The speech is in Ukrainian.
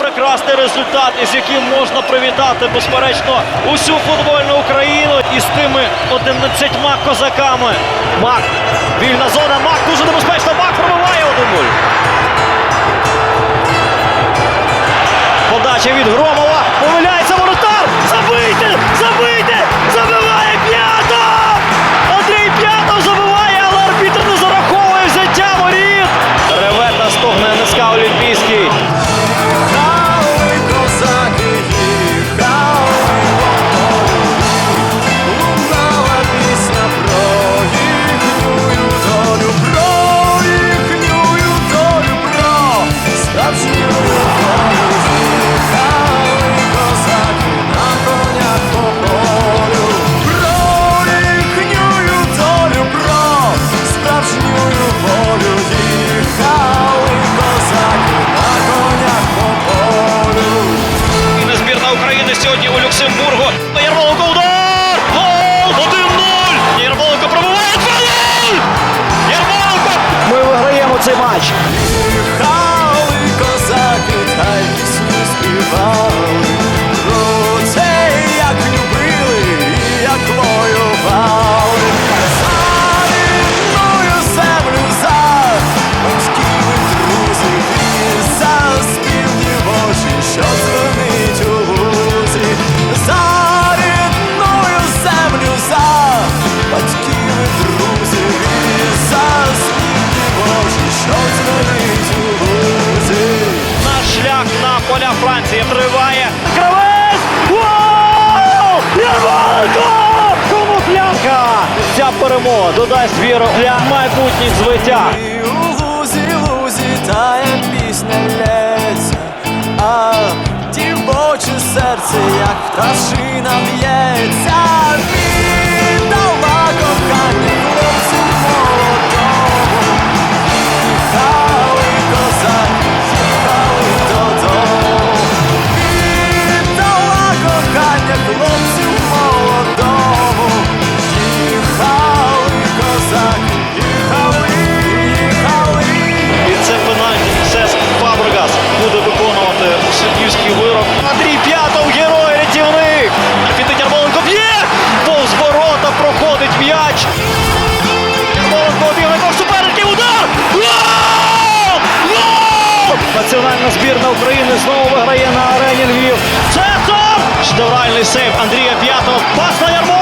прекрасний результат, із яким можна привітати безперечно усю футбольну Україну із тими 11 козаками. Мак, вільна зона, Мак дуже небезпечно. Мак пробиває 1-0. Подача від Громова. Цей матч. Поля Франції триває. Кравець! Гол! Ярмоленко! Кому клянка! Ця перемога додасть віру для майбутніх звиття. У лузі, лузі тає пісня лється, а дівоче серце, як пташина б'ється, м'яч. Ярмоленко обігає суперників. Удар! Гол! Національна збірна України знову виграє на арені Львів. Це Шедевральний сейв Андрія П'ятого. Пас на.